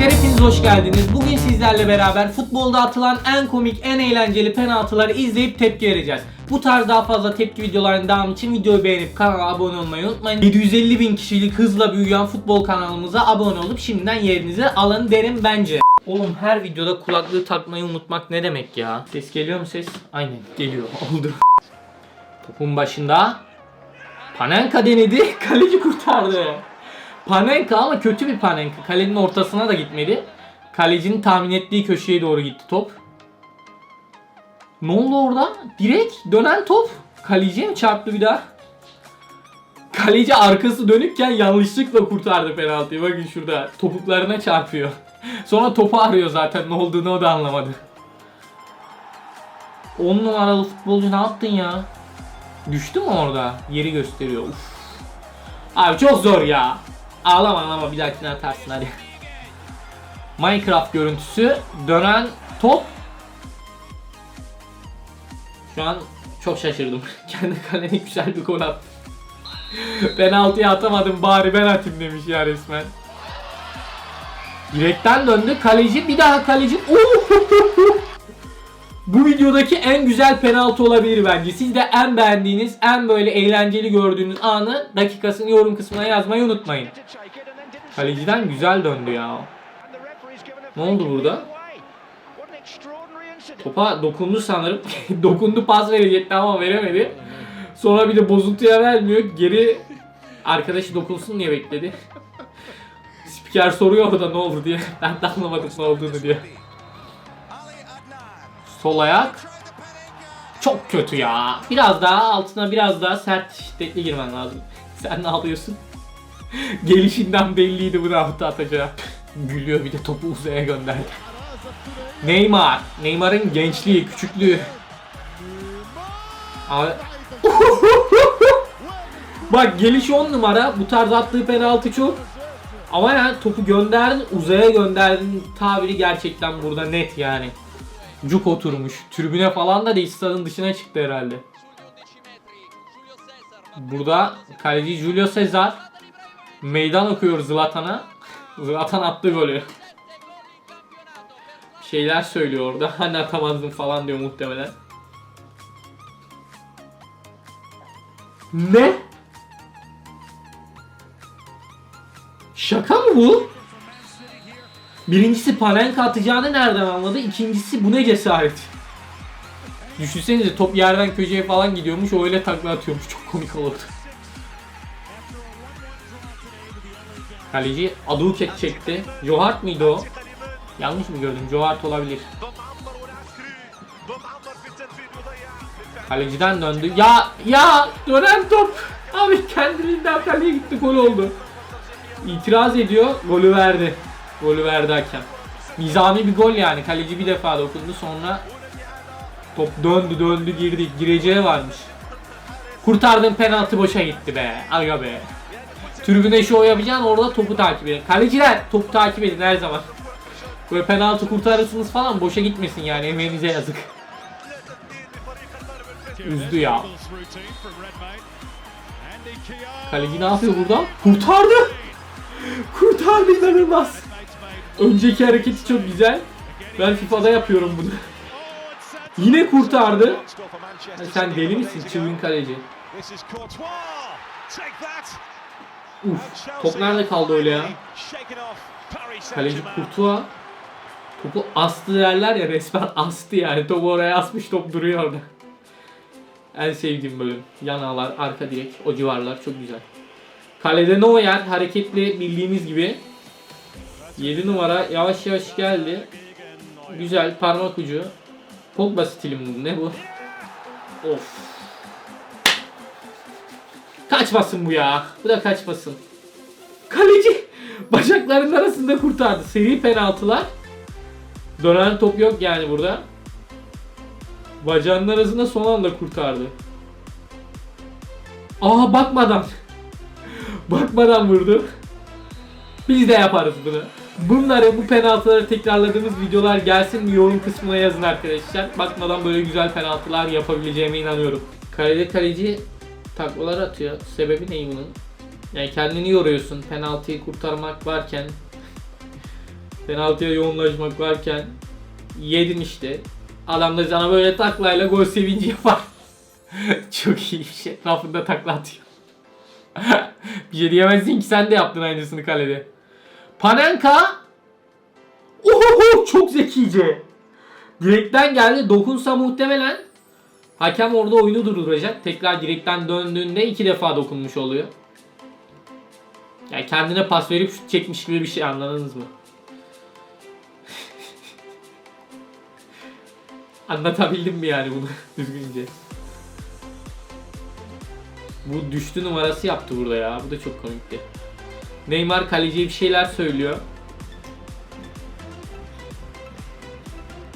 Arkadaşlar hepiniz hoş geldiniz. Bugün sizlerle beraber futbolda atılan en komik, en eğlenceli penaltıları izleyip tepki vereceğiz. Bu tarz daha fazla tepki videolarının devamı için videoyu beğenip kanala abone olmayı unutmayın. 750 bin kişilik hızla büyüyen futbol kanalımıza abone olup şimdiden yerinizi alın derim bence. Oğlum her videoda kulaklığı takmayı unutmak ne demek ya? Ses geliyor mu ses? Aynen geliyor. Oldu. Topun başında Panenka denedi. Kaleci kurtardı. Panenka ama kötü bir Panenka. Kalenin ortasına da gitmedi. Kalecinin tahmin ettiği köşeye doğru gitti top. Ne oldu orada? Direkt dönen top. Kaleciye mi çarptı bir daha? Kaleci arkası dönükken yanlışlıkla kurtardı penaltıyı. Bakın şurada topuklarına çarpıyor. Sonra topu arıyor zaten ne olduğunu o da anlamadı. 10 numaralı futbolcu ne yaptın ya? Düştü mü orada? Yeri gösteriyor. Uf. Abi çok zor ya. Ağlama ağlama bir dahakine atarsın hadi. Minecraft görüntüsü. Dönen top. Şu an çok şaşırdım. Kendi kalene güzel bir gol attı. Penaltıya atamadım bari ben atayım demiş ya resmen. Direkten döndü. Kaleci bir daha kaleci. Bu videodaki en güzel penaltı olabilir bence. Siz de en beğendiğiniz, en böyle eğlenceli gördüğünüz anı dakikasını yorum kısmına yazmayı unutmayın. Kaleciden güzel döndü ya. Ne oldu burada? Topa dokundu sanırım. dokundu pas verecekti ama veremedi. Sonra bir de bozuntuya vermiyor. Geri arkadaşı dokunsun diye bekledi. Spiker soruyor orada ne olur diye. Ben de anlamadım ne olduğunu diye. Sol ayak. Çok kötü ya. Biraz daha altına biraz daha sert şiddetli girmen lazım. Sen ne yapıyorsun? Gelişinden belliydi bu rahatı atacağı. Gülüyor bir de topu uzaya gönderdi. Neymar. Neymar'ın gençliği, küçüklüğü. Abi... Bak geliş 10 numara. Bu tarz attığı penaltı çok. Ama yani topu gönderdin, uzaya gönderdin tabiri gerçekten burada net yani. Cuk oturmuş. Tribüne falan da değil stadın dışına çıktı herhalde. Burada kaleci Julio Cesar meydan okuyor Zlatan'a. Zlatan attı golü. Şeyler söylüyor orada. Hani atamazdın falan diyor muhtemelen. Ne? Şaka mı bu? Birincisi Panenka atacağını nereden anladı? İkincisi bu ne cesaret? Düşünsenize top yerden köşeye falan gidiyormuş o öyle takla atıyormuş. Çok komik olurdu. Kaleci Aduket çekti. Johart mıydı o? Yanlış mı gördüm? Johart olabilir. Kaleciden döndü. Ya ya dönen top. Abi kendiliğinden kaleye gitti gol oldu. İtiraz ediyor. Golü verdi. Golü verdi hakem. Nizami bir gol yani. Kaleci bir defa dokundu sonra top döndü döndü girdi. Gireceği varmış. Kurtardığın penaltı boşa gitti be. Aga be. Tribüne şov yapacaksın orada topu takip edin. Kaleciler topu takip edin her zaman. Böyle penaltı kurtarırsınız falan boşa gitmesin yani emeğinize yazık. Üzdü ya. Kaleci ne yapıyor burada? Kurtardı. Kurtardı inanılmaz. Önceki hareketi çok güzel. Ben FIFA'da yapıyorum bunu. Yine kurtardı. Ya sen deli misin çılgın kaleci? Uf, top nerede kaldı öyle ya? Kaleci Kurtuğa topu astı derler ya resmen astı yani. Topu oraya asmış top duruyor orada. En sevdiğim bölüm. Yan ağlar, arka direk, o civarlar çok güzel. Kalede Neuer hareketli bildiğimiz gibi. 7 numara yavaş yavaş geldi. Güzel parmak ucu. Pogba stilim bu. Ne bu? Of. Kaçmasın bu ya. Bu da kaçmasın. Kaleci bacaklarının arasında kurtardı. Seri penaltılar. Dönen top yok yani burada. Bacağının arasında son anda kurtardı. Aa bakmadan. bakmadan vurdu. Biz de yaparız bunu. Bunları bu penaltıları tekrarladığımız videolar gelsin yorum kısmına yazın arkadaşlar. Bakmadan böyle güzel penaltılar yapabileceğime inanıyorum. Kalede kaleci taklalar atıyor. Sebebi ne bunun? Yani kendini yoruyorsun. Penaltıyı kurtarmak varken Penaltıya yoğunlaşmak varken yedin işte. Adam da sana böyle taklayla gol sevinci yapar. Çok iyi bir şey. Rafında takla atıyor. bir şey diyemezsin ki sen de yaptın aynısını kalede. Panenka Oho çok zekice. Direkten geldi. Dokunsa muhtemelen hakem orada oyunu durduracak. Tekrar direkten döndüğünde iki defa dokunmuş oluyor. Yani kendine pas verip şut çekmiş gibi bir şey anladınız mı? Anlatabildim mi yani bunu düzgünce? Bu düştü numarası yaptı burada ya. Bu da çok komikti. Neymar kaleciye bir şeyler söylüyor.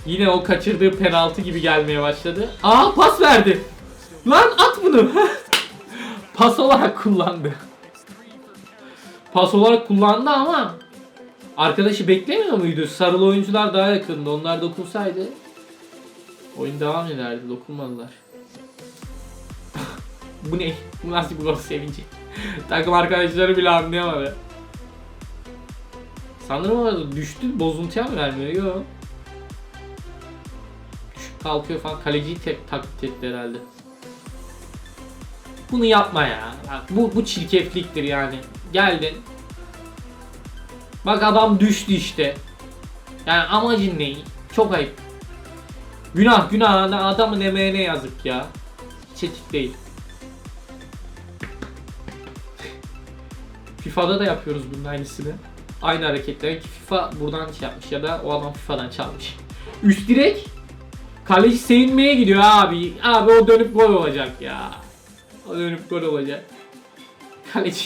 Yine o kaçırdığı penaltı gibi gelmeye başladı. Aa pas verdi. Lan at bunu. pas olarak kullandı. Pas olarak kullandı ama arkadaşı beklemiyor muydu? Sarılı oyuncular daha yakındı. Onlar dokunsaydı oyun devam ederdi. Dokunmadılar. Bu ne? Bu nasıl bir gol sevinci? Takım arkadaşları bile anlayamadı. Sanırım orada düştü. Bozuntuya mı vermiyor? Yok. Düşüp kalkıyor falan. Kaleciyi tek taklit etti herhalde. Bunu yapma ya. Bu, bu çirkefliktir yani. Geldin. Bak adam düştü işte. Yani amacın ne? Çok ayıp. Günah günah adamın emeğine yazık ya. Hiç değil. FIFA'da da yapıyoruz bunun aynısını. Aynı hareketleri ki FIFA buradan şey yapmış ya da o adam FIFA'dan çalmış. Üst direk kaleci sevinmeye gidiyor abi. Abi o dönüp gol olacak ya. O dönüp gol olacak. Kaleci.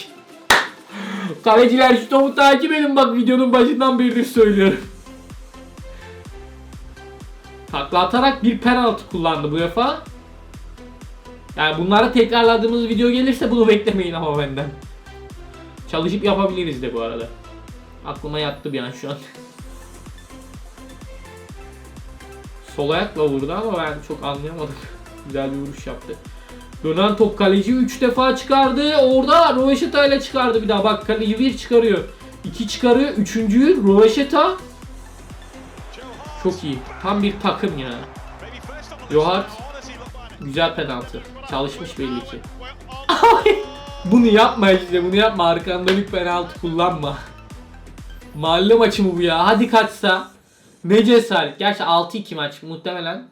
Kaleciler şu topu takip edin bak videonun başından beridir söylüyorum. Takla atarak bir penaltı kullandı bu defa. Yani bunları tekrarladığımız video gelirse bunu beklemeyin ama benden. Çalışıp yapabiliriz de bu arada. Aklıma yattı bir an şu an. Sol ayakla vurdu ama ben çok anlayamadım. Güzel bir vuruş yaptı. Dönen top kaleci 3 defa çıkardı. Orada Roveşeta ile çıkardı bir daha. Bak kaleci 1 çıkarıyor. 2 çıkarıyor. Üçüncüyü Roveşeta. Çok iyi. Tam bir takım ya. Johart. Güzel penaltı. Çalışmış belli ki. bunu yapma işte bunu yapma. Arkandan bir penaltı kullanma. Mahalle maçı mı bu ya? Hadi kaçsa. Ne cesaret. Gerçi 6-2 maç muhtemelen.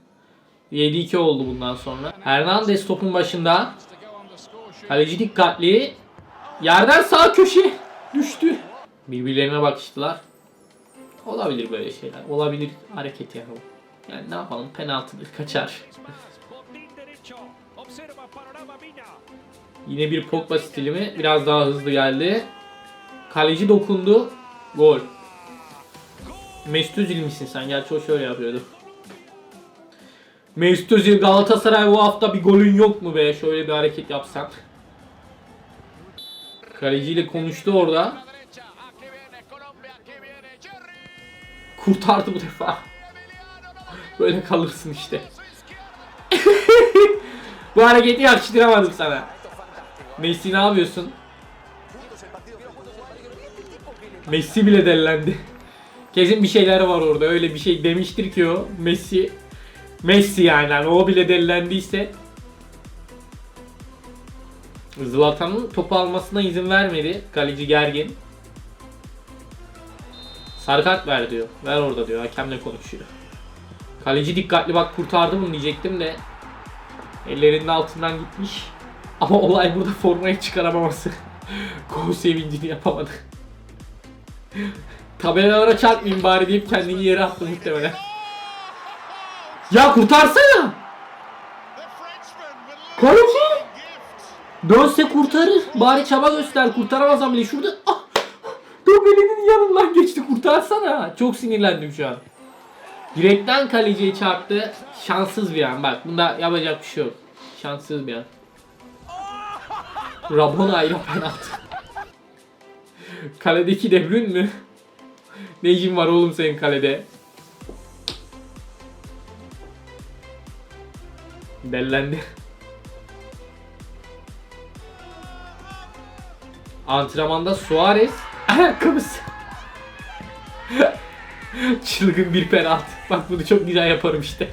7-2 oldu bundan sonra. Hernandez topun başında. Kaleci dikkatli. Yerden sağ köşe düştü. Birbirlerine bakıştılar. Olabilir böyle şeyler. Olabilir hareket yani. Yani ne yapalım penaltıdır kaçar. Yine bir Pogba stili mi? Biraz daha hızlı geldi. Kaleci dokundu. Gol. Mesut Özil misin sen? Gerçi o şöyle yapıyordu. Mesut Özil Galatasaray bu hafta bir golün yok mu be? Şöyle bir hareket yapsan. Kaleciyle konuştu orada. Kurtardı bu defa. Böyle kalırsın işte. bu hareketi yakıştıramadım sana. Messi ne yapıyorsun? Messi bile delilendi. Kesin bir şeyler var orada. Öyle bir şey demiştir ki o. Messi Messi yani, yani o bile delilendiyse Zlatan'ın topu almasına izin vermedi. Kaleci gergin. Sarı kart ver diyor. Ver orada diyor. Hakemle konuşuyor. Kaleci dikkatli bak kurtardı bunu diyecektim de ellerinin altından gitmiş. Ama olay burada formayı çıkaramaması. Gol sevincini yapamadı. Tabelalara çarpmayayım bari deyip kendini yere attı muhtemelen. Ya kurtarsana! Kaleci! Dönse kurtarır. Bari çaba göster. Kurtaramazsam bile şurada. Ah! Dömbelenin yanından geçti. Kurtarsana. Çok sinirlendim şu an. Direkten kaleciye çarptı. Şanssız bir an. Bak bunda yapacak bir şey yok. Şanssız bir an. Rabona ile penaltı. Kaledeki De Bruyne mü? Ne işin var oğlum senin kalede? Bellendi. Antrenmanda Suarez ayakkabısı. Çılgın bir penaltı. Bak bunu çok güzel yaparım işte.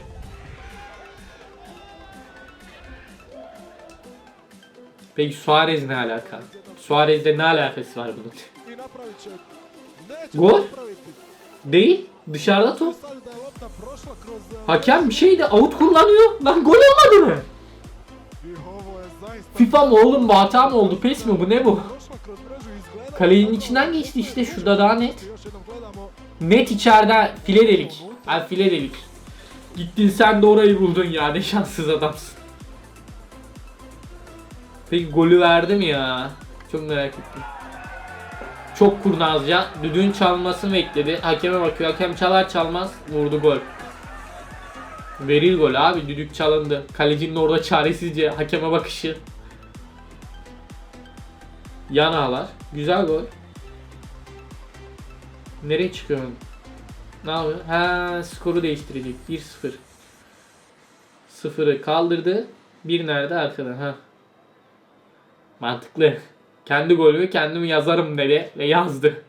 Peki Suarez ne alaka? Suarez'le ne alakası var bunun? Gol? Değil. Dışarıda top. Hakem bir şeydi out kullanıyor. Lan gol olmadı mı? FIFA mı oğlum bu hata mı oldu? PES mi bu ne bu? Kalenin içinden geçti işte şurada daha net. Net içeride file delik. Ha file delik. Gittin sen de orayı buldun ya ne şanssız adamsın. Peki golü verdi mi ya? Çok merak ettim. Çok kurnazca düdüğün çalmasını bekledi. Hakeme bakıyor. Hakem çalar çalmaz vurdu gol. Veril gol abi düdük çalındı. Kalecinin orada çaresizce hakeme bakışı. Yan ağlar. Güzel gol. Nereye çıkıyorsun? Ne yapıyor? Ha skoru değiştirecek. 1-0. Sıfırı kaldırdı. Bir nerede? Arkada. Ha. Mantıklı. Kendi golümü kendim yazarım dedi ve yazdı.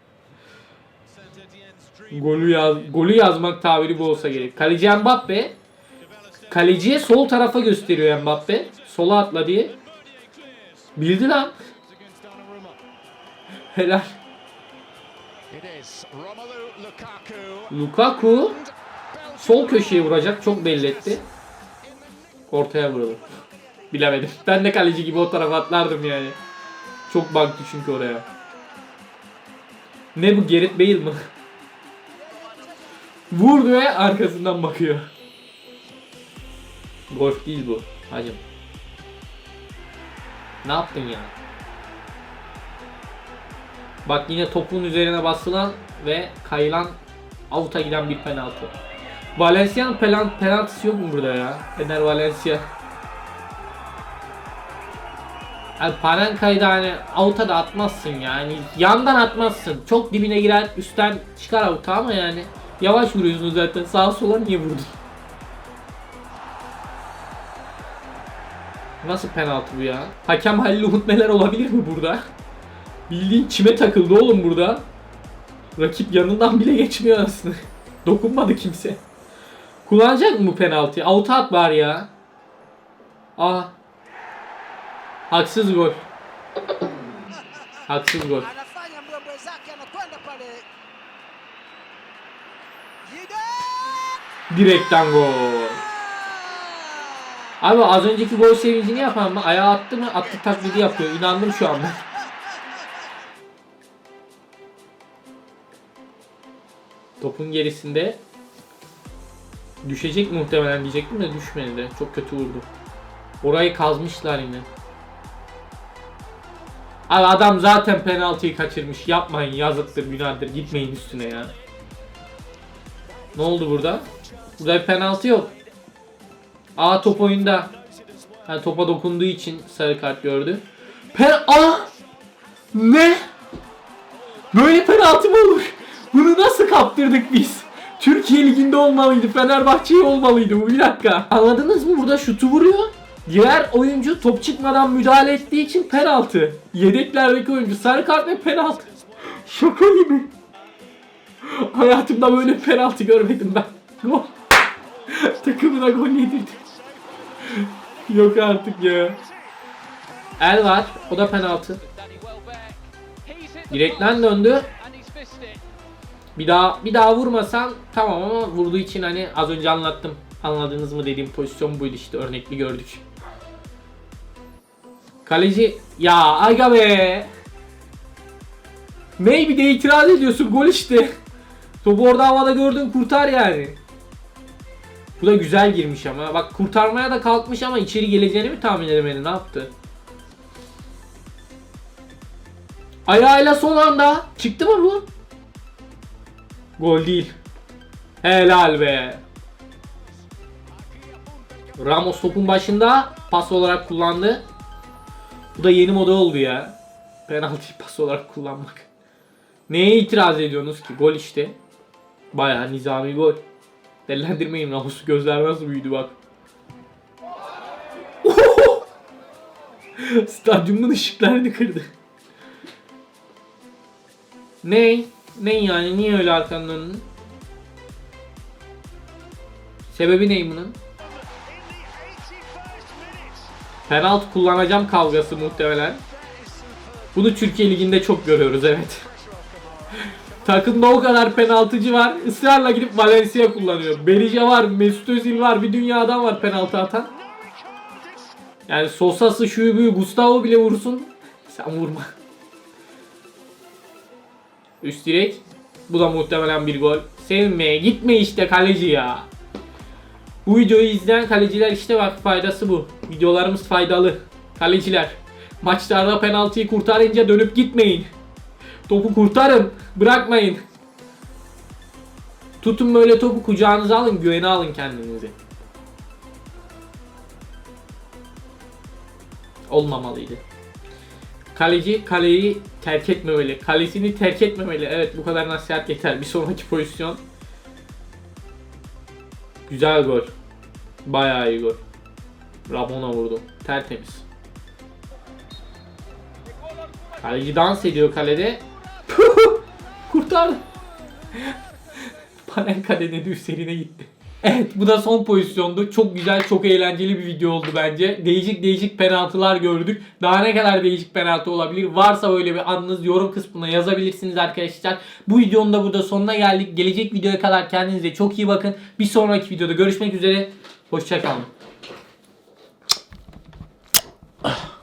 Golü yaz golü yazmak tabiri bu olsa gerek. Kaleci Mbappe kaleciye sol tarafa gösteriyor Mbappe. Sola atla diye. Bildi lan. Helal. Lukaku. Sol köşeye vuracak. Çok belli etti. Ortaya vurdu. Bilemedim. Ben de kaleci gibi o tarafa atlardım yani. Çok baktı çünkü oraya. Ne bu Gerrit Bale mı? Vurdu ve arkasından bakıyor. Golf değil bu. Hacım. Ne yaptın ya? Bak yine topun üzerine basılan ve kayılan avuta giden bir penaltı. Valencia'nın penaltısı yok mu burada ya? Ener Valencia. Yani Pananka'yı da hani avuta da atmazsın yani. Yandan atmazsın. Çok dibine girer üstten çıkar avuta ama yani. Yavaş vuruyorsun zaten. Sağa sola niye vurdun? Nasıl penaltı bu ya? Hakem Halil Umut Meler olabilir mi burada? Bildiğin çime takıldı oğlum burada. Rakip yanından bile geçmiyor aslında. Dokunmadı kimse. Kullanacak mı bu penaltıyı? Out'a at bari ya. Aa. Haksız gol. Haksız gol. Direkten gol. Abi az önceki gol sevincini yapan mı? Ayağı attı mı? Attı taklidi yapıyor. İnandım şu anda. Topun gerisinde düşecek muhtemelen diyecektim de düşmedi de. Çok kötü vurdu. Orayı kazmışlar yine. Abi adam zaten penaltıyı kaçırmış. Yapmayın yazıktır günahtır. Gitmeyin üstüne ya. Ne oldu burada? Burada bir penaltı yok. Aa top oyunda. Ha, topa dokunduğu için sarı kart gördü. Pen Aa! Ne? Böyle penaltı mı olur? Bunu nasıl kaptırdık biz? Türkiye Ligi'nde olmalıydı. Fenerbahçe'ye olmalıydı bu. Bir dakika. Anladınız mı? Burada şutu vuruyor. Diğer oyuncu top çıkmadan müdahale ettiği için penaltı. Yedeklerdeki oyuncu sarı kart ve penaltı. Şaka gibi. Hayatımda böyle penaltı görmedim ben. Gol. Takımına gol yedirdi. Yok artık ya. El var. O da penaltı. Direkten döndü. Bir daha bir daha vurmasan tamam ama vurduğu için hani az önce anlattım. Anladınız mı dediğim pozisyon buydu işte örnekli gördük. Kaleci ya aga be. Maybe de itiraz ediyorsun gol işte. Topu orada havada gördün kurtar yani. Bu da güzel girmiş ama. Bak kurtarmaya da kalkmış ama içeri geleceğini mi tahmin edemedi? Ne yaptı? Ayağıyla son anda. Çıktı mı bu? Gol değil. Helal be. Ramos topun başında pas olarak kullandı. Bu da yeni moda oldu ya. Penaltı pas olarak kullanmak. Neye itiraz ediyorsunuz ki? Gol işte. Bayağı nizami gol. Dellendirmeyin Ramus'u gözler nasıl büyüdü bak. Stadyumun ışıklarını kırdı. Ne? Ne yani? Niye öyle arkanın önünü? Sebebi ne bunun? Penaltı kullanacağım kavgası muhtemelen. Bunu Türkiye Ligi'nde çok görüyoruz evet. Takımda o kadar penaltıcı var. ısrarla gidip Valencia kullanıyor. Berija var, Mesut Özil var, bir dünya adam var penaltı atan. Yani Sosa'sı şu büyü Gustavo bile vursun. Sen vurma. Üst direk. Bu da muhtemelen bir gol. Sevme gitme işte kaleci ya. Bu videoyu izleyen kaleciler işte bak faydası bu. Videolarımız faydalı. Kaleciler. Maçlarda penaltıyı kurtarınca dönüp gitmeyin. Topu kurtarın. Bırakmayın. Tutun böyle topu kucağınıza alın. Güvene alın kendinizi. Olmamalıydı. Kaleci kaleyi terk etmemeli. Kalesini terk etmemeli. Evet bu kadar nasihat yeter. Bir sonraki pozisyon. Güzel gol. Bayağı iyi gol. Ramona vurdu. Tertemiz. Kaleci dans ediyor kalede. Kurtardı. Panenka denedi üzerine gitti. Evet bu da son pozisyondu. Çok güzel, çok eğlenceli bir video oldu bence. Değişik değişik penaltılar gördük. Daha ne kadar değişik penaltı olabilir? Varsa böyle bir anınız yorum kısmına yazabilirsiniz arkadaşlar. Bu videonun da burada sonuna geldik. Gelecek videoya kadar kendinize çok iyi bakın. Bir sonraki videoda görüşmek üzere. Hoşçakalın.